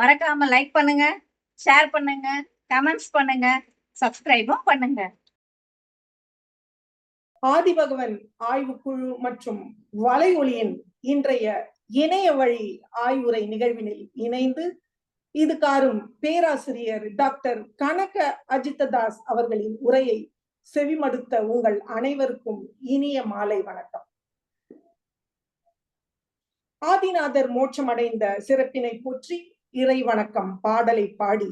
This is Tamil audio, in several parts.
மறக்காம லைக் பண்ணுங்க ஷேர் பண்ணுங்க கமெண்ட்ஸ் பண்ணுங்க சப்ஸ்கிரைபும் பண்ணுங்க. ஆதிபகவன் ஆய்வுக்குழு மற்றும் வலையொலியின் இன்றைய இணைய வழி ஆய்வுரை நிகழ்வினில் இணைந்து இதுகாரும் பேராசிரியர் டாக்டர் கனக அஜித்ததாஸ் அவர்களின் உரையை செவிமடுத்த உங்கள் அனைவருக்கும் இனிய மாலை வணக்கம். ஆதிநாதர் மோட்சமடைந்த சிறப்பினை போற்றி இறை வணக்கம் பாடலை பாடி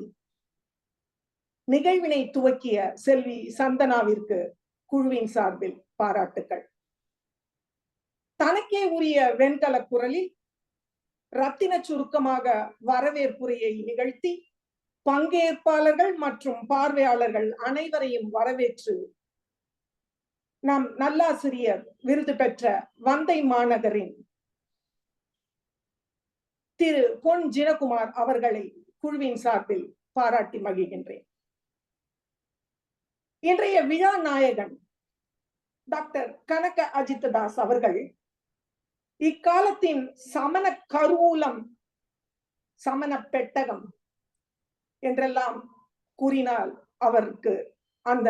நிகழ்வினை துவக்கிய செல்வி சந்தனாவிற்கு குழுவின் சார்பில் பாராட்டுகள் தனக்கே உரிய வெண்கல குரலில் ரத்தின சுருக்கமாக வரவேற்புரையை நிகழ்த்தி பங்கேற்பாளர்கள் மற்றும் பார்வையாளர்கள் அனைவரையும் வரவேற்று நம் நல்லாசிரியர் விருது பெற்ற வந்தை மாநகரின் திரு பொன் ஜினகுமார் அவர்களை குழுவின் சார்பில் பாராட்டி மகிழ்கின்றேன். இன்றைய விழா நாயகன் டாக்டர் கனக அஜித்ததாஸ் அவர்கள் இக்காலத்தின் சமண கருவூலம் சமண பெட்டகம் என்றெல்லாம் கூறினால் அவருக்கு அந்த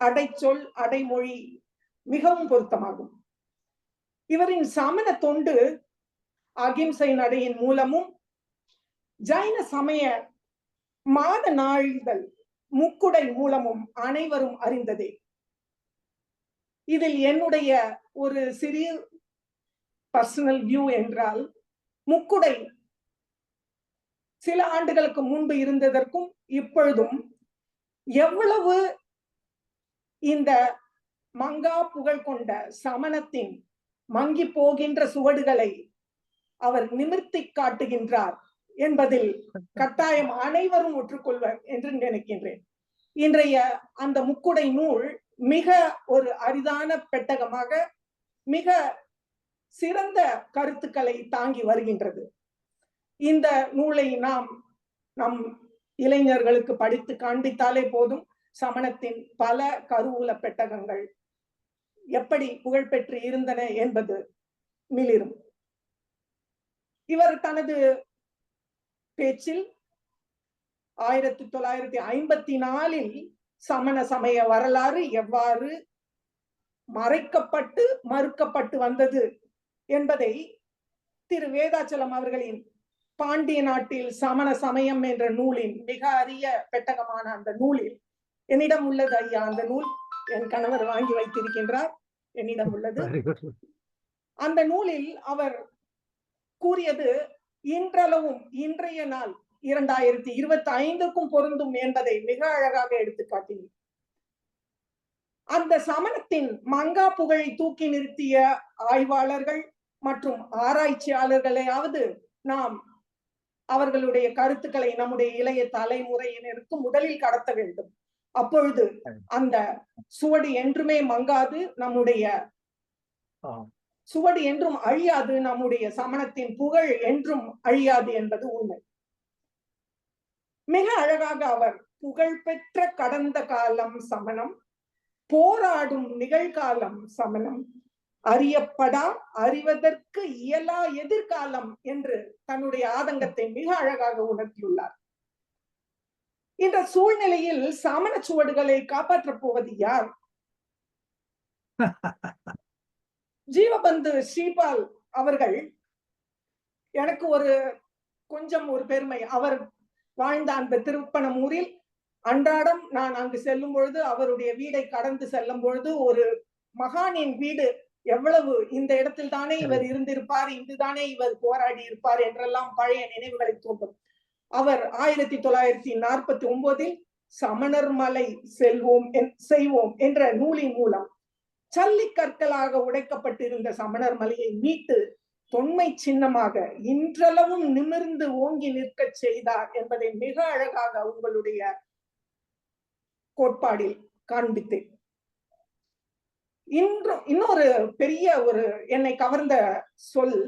அடைச்சொல் அடைமொழி மிகவும் பொருத்தமாகும். இவரின் சமண தொண்டு அகிம்சை நடையின் மூலமும் ஜைன சமய மாத நாளிதழ் முக்குடை மூலமும் அனைவரும் அறிந்ததே. இதில் என்னுடைய ஒரு சிறிய பர்சனல் வியூ என்றால் முக்குடை சில ஆண்டுகளுக்கு முன்பு இருந்ததற்கும் இப்பொழுதும் எவ்வளவு இந்த மங்கா புகழ் கொண்ட சமணத்தின் மங்கி போகின்ற சுவடுகளை அவர் நிமிர்த்தி காட்டுகின்றார் என்பதில் கட்டாயம் அனைவரும் ஒற்றுக்கொள்வர் என்று நினைக்கின்றேன். இன்றைய அந்த முக்குடை நூல் மிக ஒரு அரிதான பெட்டகமாக மிக சிறந்த கருத்துக்களை தாங்கி வருகின்றது. இந்த நூலை நாம் நம் இளைஞர்களுக்கு படித்து காண்பித்தாலே போதும் சமணத்தின் பல கருவூல பெட்டகங்கள் எப்படி புகழ்பெற்று இருந்தன என்பது மிளிரும். இவர் தனது பேச்சில் ஆயிரத்தி தொள்ளாயிரத்தி ஐம்பத்தி நாலில் சமண சமய வரலாறு எவ்வாறு மறைக்கப்பட்டு மறுக்கப்பட்டு வந்தது என்பதை திரு வேதாச்சலம் அவர்களின் பாண்டிய நாட்டில் சமண சமயம் என்ற நூலின் மிக அரிய பெட்டகமான அந்த நூலில் என்னிடம் உள்ளது ஐயா. அந்த நூல் என் கணவர் வாங்கி வைத்திருக்கின்றார். என்னிடம் உள்ளது. அந்த நூலில் அவர் கூறியது இன்றளவும் இன்றைய நாள் இரண்டாயிரத்தி இருபத்தி ஐந்துக்கும் பொருந்தும் என்பதை மிக அழகாக எடுத்து அந்த சமணத்தின் மங்கா புகழை தூக்கி நிறுத்திய ஆய்வாளர்கள் மற்றும் ஆராய்ச்சியாளர்களையாவது நாம் அவர்களுடைய கருத்துக்களை நம்முடைய இளைய தலைமுறையினருக்கு முதலில் கடத்த வேண்டும். அப்பொழுது அந்த சுவடு என்றுமே மங்காது நம்முடைய சுவடு என்றும் அழியாது நம்முடைய சமணத்தின் புகழ் என்றும் அழியாது என்பது உண்மை. மிக அழகாக அவர் புகழ்பெற்ற கடந்த காலம் சமணம் போராடும் நிகழ்காலம் சமணம் அறியப்படா அறிவதற்கு இயலா எதிர்காலம் என்று தன்னுடைய ஆதங்கத்தை மிக அழகாக உணர்த்தியுள்ளார். இந்த சூழ்நிலையில் சமண சுவடுகளை காப்பாற்றப் போவது யார்? ஜீவபந்து ஸ்ரீபால் அவர்கள் எனக்கு ஒரு கொஞ்சம் ஒரு பெருமை. அவர் வாழ்ந்த அந்த திருப்பணமூரில் அன்றாடம் நான் அங்கு செல்லும் பொழுது அவருடைய வீடை கடந்து செல்லும் பொழுது ஒரு மகானின் வீடு எவ்வளவு இந்த இடத்தில் தானே இவர் இருந்திருப்பார் இங்குதானே இவர் போராடி இருப்பார் என்றெல்லாம் பழைய நினைவுகளை தோன்றும் அவர் ஆயிரத்தி தொள்ளாயிரத்தி நாற்பத்தி ஒன்பதில் சமணர் மலை செல்வோம் செய்வோம் என்ற நூலின் மூலம் சல்லி கற்களாக உடைக்கப்பட்டிருந்த சமணர் மலையை மீட்டு தொன்மை சின்னமாக இன்றளவும் நிமிர்ந்து ஓங்கி நிற்க செய்தார் என்பதை மிக அழகாக உங்களுடைய கோட்பாடில் காண்பித்தேன். இன்று இன்னொரு பெரிய ஒரு என்னை கவர்ந்த சொல்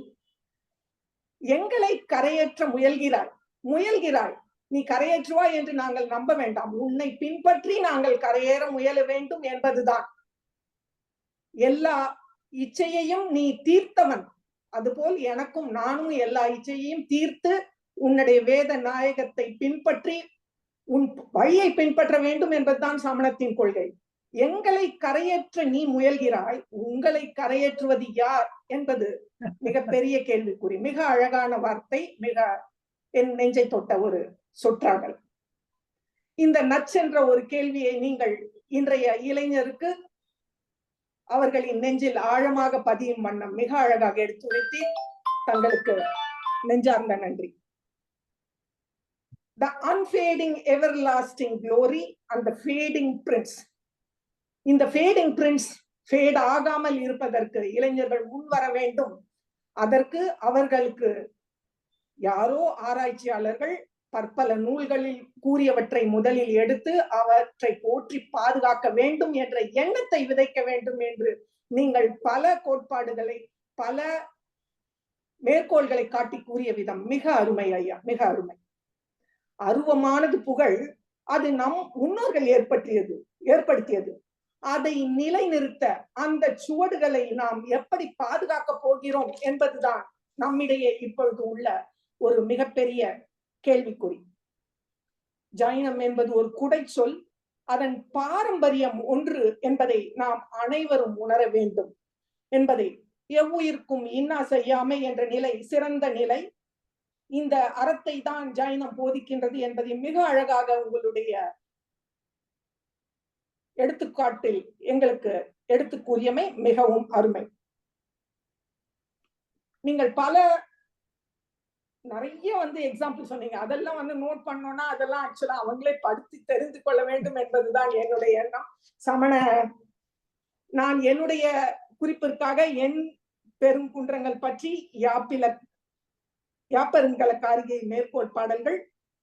எங்களை கரையேற்ற முயல்கிறாய் முயல்கிறாய். நீ கரையேற்றுவாய் என்று நாங்கள் நம்ப வேண்டாம். உன்னை பின்பற்றி நாங்கள் கரையேற முயல வேண்டும் என்பதுதான். எல்லா இச்சையையும் நீ தீர்த்தவன். அதுபோல் எனக்கும் நானும் எல்லா இச்சையையும் தீர்த்து உன்னுடைய வேத நாயகத்தை பின்பற்றி உன் வழியை பின்பற்ற வேண்டும் என்பதுதான் சமணத்தின் கொள்கை. எங்களை கரையேற்ற நீ முயல்கிறாய் உங்களை கரையேற்றுவது யார் என்பது மிகப்பெரிய கேள்விக்குறி. மிக அழகான வார்த்தை மிக என் நெஞ்சை தொட்ட ஒரு சொற்றாடல். இந்த நச்சென்ற ஒரு கேள்வியை நீங்கள் இன்றைய இளைஞருக்கு அவர்களின் நெஞ்சில் ஆழமாக பதியும் வண்ணம் மிக அழகாக எடுத்துரைத்து தங்களுக்கு நெஞ்சார்ந்த நன்றி. The unfading everlasting glory and fading prince இந்த ஃபேடிங் பிரின்ஸ் ஃபேட் ஆகாமல் இருப்பதற்கு இளைஞர்கள் முன்வர வேண்டும். அதற்கு அவர்களுக்கு யாரோ ஆராய்ச்சியாளர்கள் பற்பல நூல்களில் கூறியவற்றை முதலில் எடுத்து அவற்றை போற்றி பாதுகாக்க வேண்டும் என்ற எண்ணத்தை விதைக்க வேண்டும் என்று நீங்கள் பல கோட்பாடுகளை பல மேற்கோள்களை காட்டி கூறிய விதம். மிக அருமை ஐயா மிக அருமை. அருவமானது புகழ் அது நம் முன்னோர்கள் ஏற்பற்றியது ஏற்படுத்தியது. அதை நிலைநிறுத்த அந்த சுவடுகளை நாம் எப்படி பாதுகாக்க போகிறோம் என்பதுதான் நம்மிடையே இப்பொழுது உள்ள ஒரு மிகப்பெரிய கேள்விக்குறி. ஜைனம் என்பது ஒரு குடை சொல் அதன் பாரம்பரியம் ஒன்று என்பதை நாம் அனைவரும் உணர வேண்டும் என்பதை. எவ்வுயிர்க்கும் இன்னா செய்யாமை என்ற நிலை சிறந்த நிலை. இந்த அறத்தை தான் ஜைனம் போதிக்கின்றது என்பதை மிக அழகாக உங்களுடைய எடுத்துக்காட்டில் எங்களுக்கு எடுத்து கூறியமை மிகவும் அருமை. நீங்கள் பல நிறைய வந்து எக்ஸாம்பிள் சொன்னீங்க. அதெல்லாம் வந்து நோட் பண்ணோம்னா அதெல்லாம் ஆக்சுவலா அவங்களே படித்து தெரிந்து கொள்ள வேண்டும் என்பதுதான் என்னுடைய எண்ணம். சமண நான் என்னுடைய குறிப்பிற்காக என் பெருங்குன்றங்கள் பற்றி யாப்பில யாப்பெருங்கல காரிகை மேற்கோள் பாடல்கள்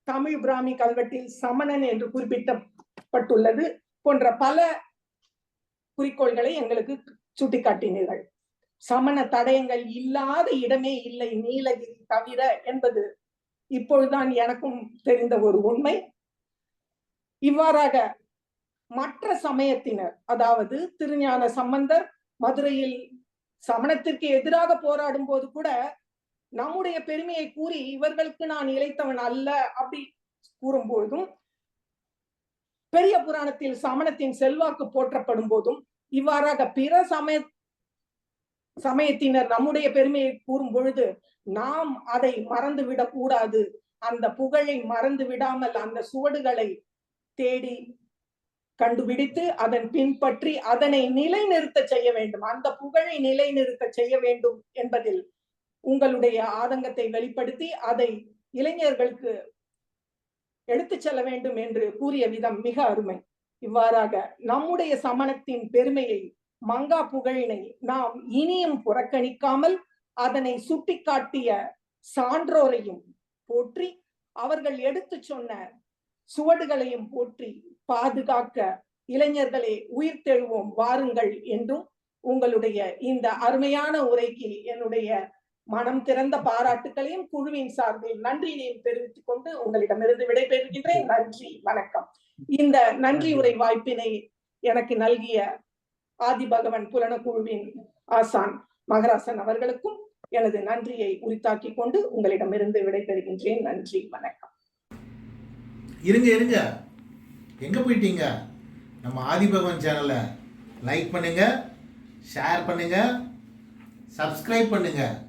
தமிழ் பிராமி கல்வெட்டில் சமணன் என்று குறிப்பிட்டப்பட்டுள்ளது போன்ற பல குறிக்கோள்களை எங்களுக்கு சுட்டிக்காட்டினீர்கள். சமண தடயங்கள் இல்லாத இடமே இல்லை நீலகிரி தவிர என்பது இப்பொழுதுதான் எனக்கும் தெரிந்த ஒரு உண்மை. இவ்வாறாக மற்ற சமயத்தினர் அதாவது திருஞான சம்பந்தர் மதுரையில் சமணத்திற்கு எதிராக போராடும் போது கூட நம்முடைய பெருமையை கூறி இவர்களுக்கு நான் இழைத்தவன் அல்ல அப்படி கூறும்பொழுதும் பெரிய புராணத்தில் சமணத்தின் செல்வாக்கு போற்றப்படும் போதும் இவ்வாறாக பிற சமய சமயத்தினர் நம்முடைய பெருமையை கூறும் பொழுது நாம் அதை மறந்து விடக்கூடாது அந்த புகழை மறந்து விடாமல் அந்த சுவடுகளை தேடி கண்டுபிடித்து அதன் பின்பற்றி அதனை நிலைநிறுத்த செய்ய வேண்டும். அந்த புகழை நிலைநிறுத்த செய்ய வேண்டும் என்பதில் உங்களுடைய ஆதங்கத்தை வெளிப்படுத்தி அதை இளைஞர்களுக்கு எடுத்துச் செல்ல வேண்டும் என்று கூறிய விதம் மிக அருமை. இவ்வாறாக நம்முடைய சமணத்தின் பெருமையை மங்கா புகழினை நாம் இனியும் புறக்கணிக்காமல் அதனை சுட்டிக்காட்டிய சான்றோரையும் போற்றி அவர்கள் எடுத்து சொன்ன சுவடுகளையும் போற்றி பாதுகாக்க இளைஞர்களே உயிர் தெழுவோம் வாருங்கள் என்றும் உங்களுடைய இந்த அருமையான உரைக்கு என்னுடைய மனம் திறந்த பாராட்டுகளையும் குழுவின் சார்பில் நன்றியையும் தெரிவித்துக் கொண்டு உங்களிடமிருந்து விடைபெறுகின்றேன். நன்றி வணக்கம். இந்த நன்றி உரை வாய்ப்பினை எனக்கு நல்கிய ஆதிபகவன் பகவன் புலனக்குழுவின் ஆசான் மகராசன் அவர்களுக்கும் எனது நன்றியை உரித்தாக்கிக் கொண்டு உங்களிடமிருந்து விடைபெறுகின்றேன். நன்றி வணக்கம். இருங்க இருங்க. எங்கே போயிட்டீங்க? நம்ம ஆதிபகவன் சேனலை லைக் பண்ணுங்க ஷேர் பண்ணுங்க சப்ஸ்கிரைப் பண்ணுங்க.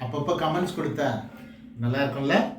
அப்பப்போ கமெண்ட்ஸ் கொடுத்தா நல்லா இருக்கும்ல?